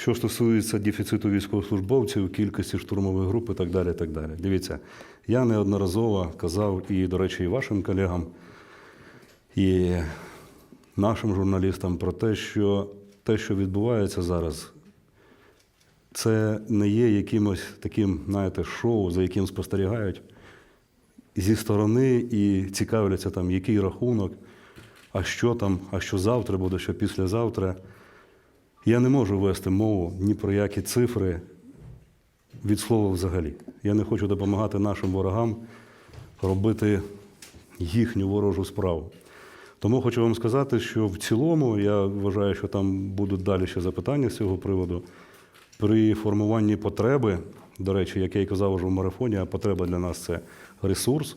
Що стосується дефіциту військовослужбовців, кількості штурмових груп і так далі. так далі. Дивіться, я неодноразово казав і, до речі, і вашим колегам, і нашим журналістам про те, що те, що відбувається зараз, це не є якимось таким, знаєте, шоу, за яким спостерігають зі сторони і цікавляться там, який рахунок, а що там, а що завтра буде, що післязавтра. Я не можу вести мову ні про які цифри від слова взагалі. Я не хочу допомагати нашим ворогам робити їхню ворожу справу. Тому хочу вам сказати, що в цілому я вважаю, що там будуть далі ще запитання з цього приводу. При формуванні потреби, до речі, як я і казав уже в марафоні, а потреба для нас це ресурс,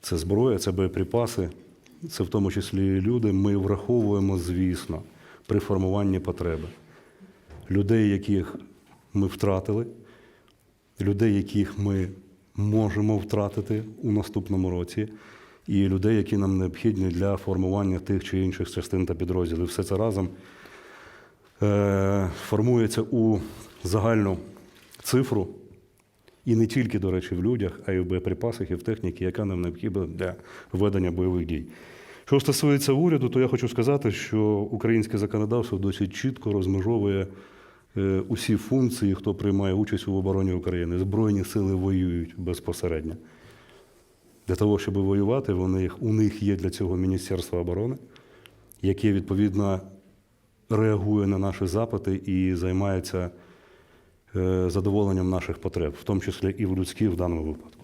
це зброя, це боєприпаси, це в тому числі люди. Ми враховуємо, звісно, при формуванні потреби. Людей, яких ми втратили, людей, яких ми можемо втратити у наступному році, і людей, які нам необхідні для формування тих чи інших частин та підрозділів. Все це разом е, формується у загальну цифру, і не тільки, до речі, в людях, а й в боєприпасах і в техніці, яка нам необхідна для ведення бойових дій. Що стосується уряду, то я хочу сказати, що українське законодавство досить чітко розмежовує е, усі функції, хто приймає участь у обороні України. Збройні сили воюють безпосередньо. Для того, щоб воювати, вони, у них є для цього Міністерство оборони, яке відповідно реагує на наші запити і займається е, задоволенням наших потреб, в тому числі і в людських в даному випадку.